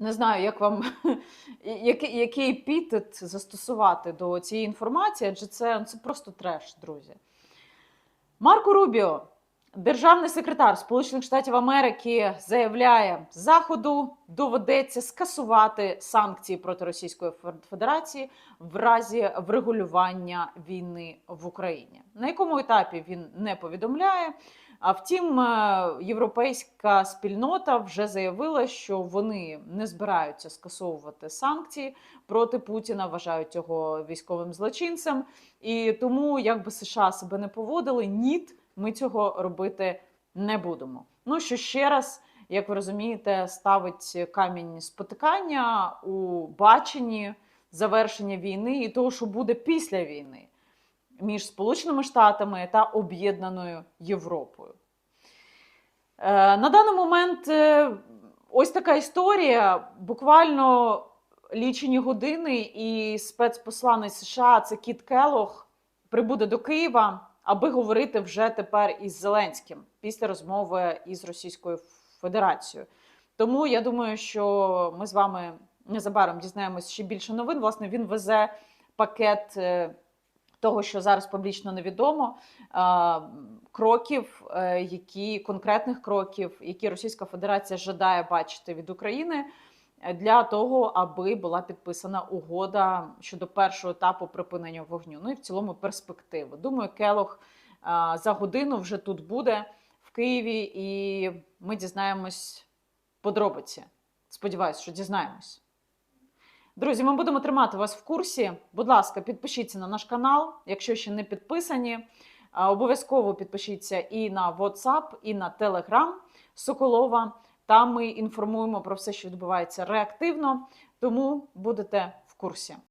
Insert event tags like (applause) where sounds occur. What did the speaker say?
Не знаю, як вам (laughs) який, який епітет застосувати до цієї інформації, адже це, це просто треш, друзі. Марко Рубіо, державний секретар Сполучених Штатів Америки, заявляє, заходу доведеться скасувати санкції проти Російської Федерації в разі врегулювання війни в Україні. На якому етапі він не повідомляє. А втім, е, європейська спільнота вже заявила, що вони не збираються скасовувати санкції проти Путіна, вважають його військовим злочинцем. І тому, як би США себе не поводили, ніт, ми цього робити не будемо. Ну що ще раз, як ви розумієте, ставить камінь спотикання у баченні завершення війни і того, що буде після війни між Сполученими Штатами та Об'єднаною Європою. Е, На даний момент е, ось така історія. Буквально лічені години, і спецпосланець США це Кіт Келох прибуде до Києва, аби говорити вже тепер із Зеленським після розмови із Російською Федерацією. Тому я думаю, що ми з вами незабаром дізнаємось ще більше новин. Власне, він везе пакет е, того, що зараз публічно невідомо, е, кроків, е, які конкретних кроків, які Російська Федерація жадає бачити від України для того, аби була підписана угода щодо першого етапу припинення вогню. Ну і в цілому перспективи. Думаю, Келох за годину вже тут буде в Києві, і ми дізнаємось подробиці. Сподіваюсь, що дізнаємось. Друзі, ми будемо тримати вас в курсі. Будь ласка, підпишіться на наш канал, якщо ще не підписані. Обов'язково підпишіться і на WhatsApp, і на Telegram Соколова. Там ми інформуємо про все, що відбувається реактивно, тому будете в курсі.